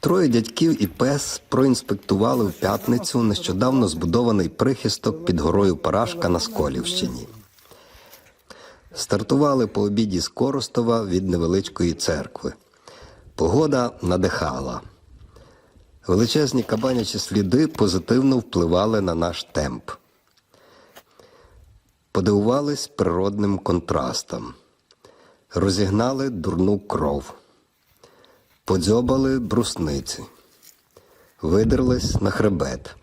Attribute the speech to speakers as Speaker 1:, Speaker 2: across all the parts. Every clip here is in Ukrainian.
Speaker 1: Троє дядьків і пес проінспектували в п'ятницю нещодавно збудований прихисток під горою Парашка на Сколівщині. Стартували по обіді з Коростова від невеличкої церкви. Погода надихала. Величезні кабанячі сліди позитивно впливали на наш темп. Подивувались природним контрастом, розігнали дурну кров, подзьобали брусниці, видерлись на хребет,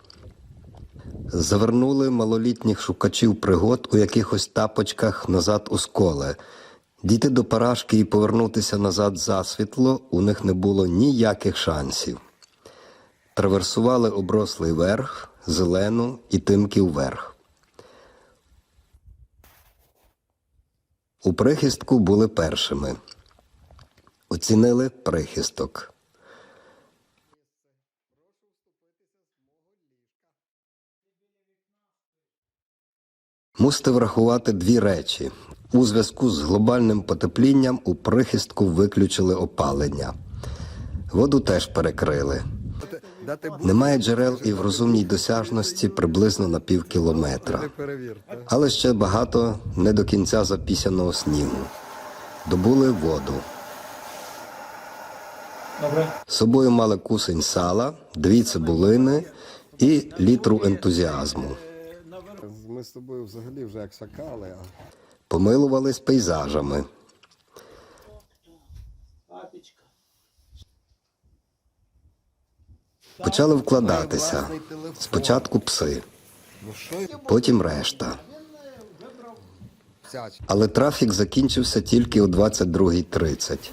Speaker 1: завернули малолітніх шукачів пригод у якихось тапочках назад у сколе. Дійти до парашки і повернутися назад засвітло у них не було ніяких шансів. Траверсували оброслий верх, зелену і тимків верх. У прихистку були першими. Оцінили прихисток. Мусите врахувати дві речі. У зв'язку з глобальним потеплінням у прихистку виключили опалення. Воду теж перекрили. Немає джерел і в розумній досяжності приблизно на пів кілометра. Але ще багато не до кінця запісяного снігу. Добули воду.
Speaker 2: Добре.
Speaker 1: З собою мали кусень сала, дві цибулини і літру ентузіазму.
Speaker 3: Ми з тобою взагалі вже як сакали, а
Speaker 1: Помилувались пейзажами. Почали вкладатися. Спочатку пси, потім решта. Але трафік закінчився тільки о 22.30.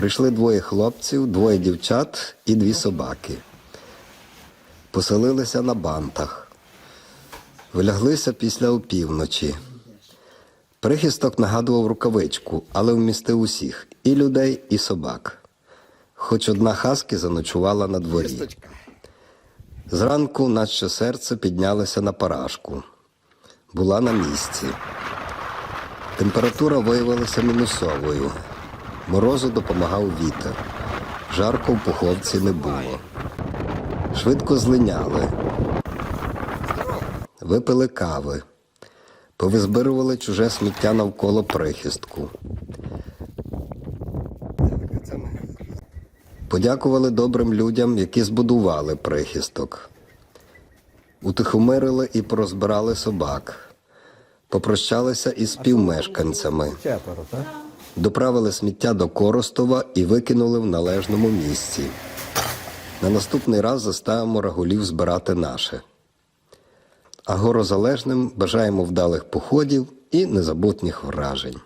Speaker 1: Прийшли двоє хлопців, двоє дівчат і дві собаки. Поселилися на бантах. Вляглися після опівночі. Прихисток нагадував рукавичку, але вмістив усіх і людей, і собак. Хоч одна хаски заночувала на дворі. Зранку, наче серце, піднялося на парашку. Була на місці. Температура виявилася мінусовою. Морозу допомагав вітер. Жарко в пуховці не було. Швидко злиняли. Випили кави. Повизбирували чуже сміття навколо прихистку. Подякували добрим людям, які збудували прихисток. Утихомирили і порозбирали собак. Попрощалися із співмешканцями. Доправили сміття до Коростова і викинули в належному місці. На наступний раз заставимо рагулів збирати наше. А горозалежним бажаємо вдалих походів і незабутніх вражень.